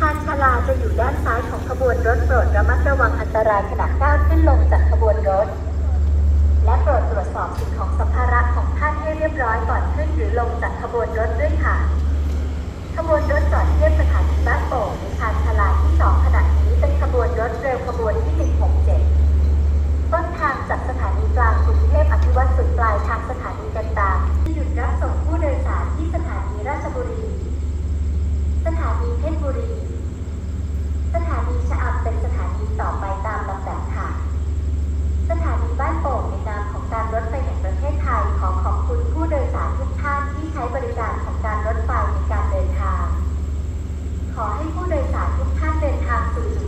ทางชลาจะอยู่ด้านซ้ายของขบวนรถโปรดระมัดระวังอันตรายขณะก้าวขึ้นลงจากขบวนรถ และโปรดตรวจสอบสิ่งของสัมภาระของท่านให้เรียบร้อยก่อนขึ้นหรือลงจากขบวนรถ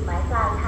埋葬